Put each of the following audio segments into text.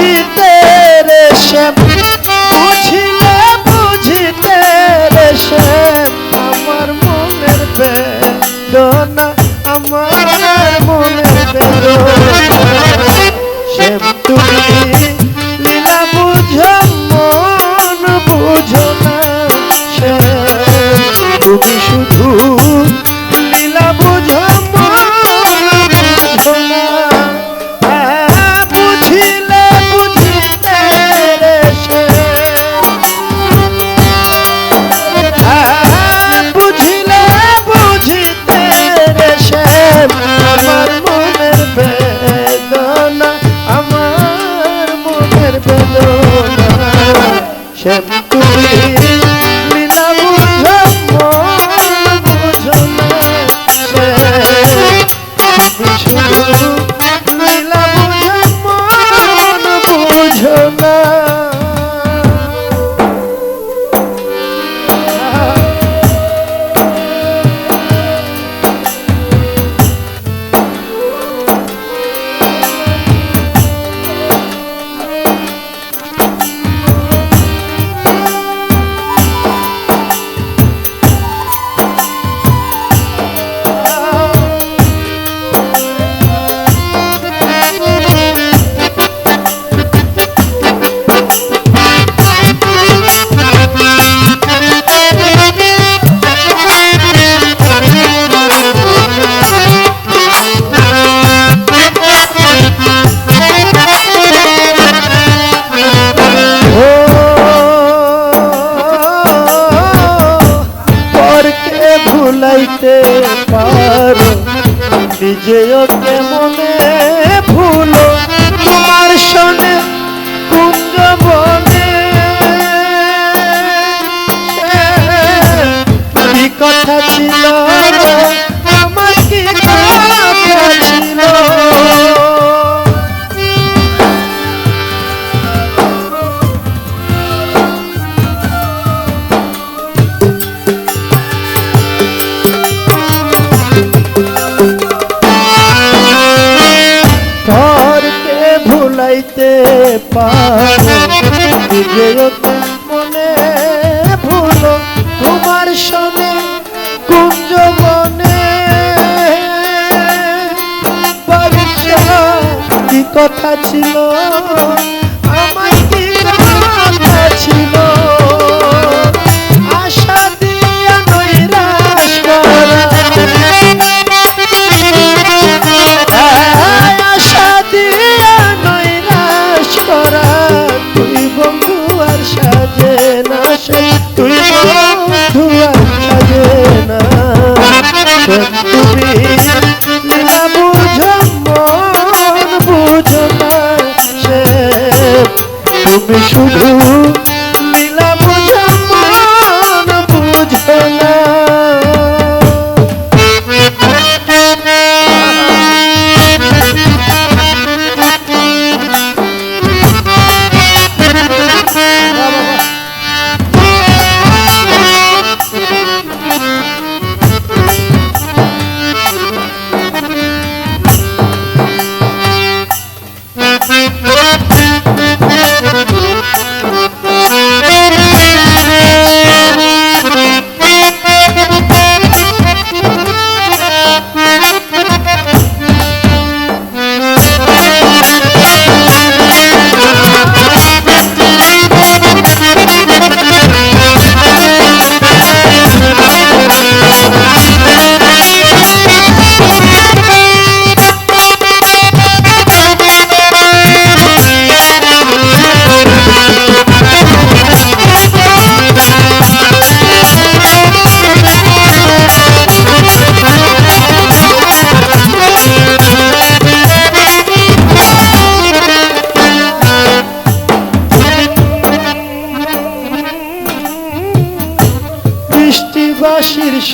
vida. nice yar পারো। মনে ভুলো তোমার সনে কুঞ্জ মনে। কথা ছিল? তুমি শুধু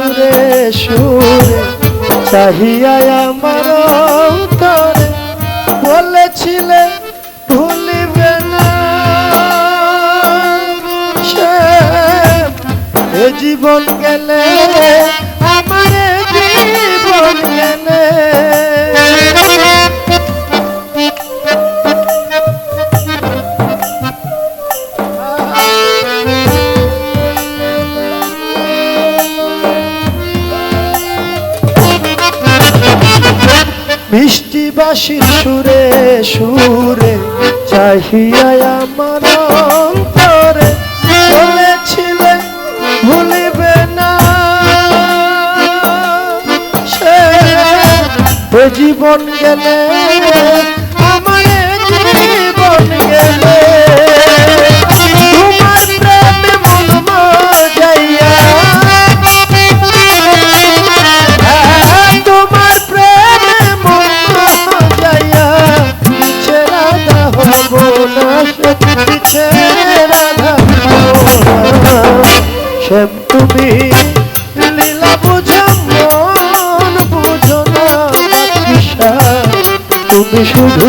সুরে সুরে চাহিয়া আমার তরে বলেছিলে ভুলিবে না জীবন গেলে মিষ্টি বাসি সুরে সুরে চাহিয়া আমার অন্তরে বলেছিলে ভুলিবে না। সে জীবন গেলে তুমি শুধু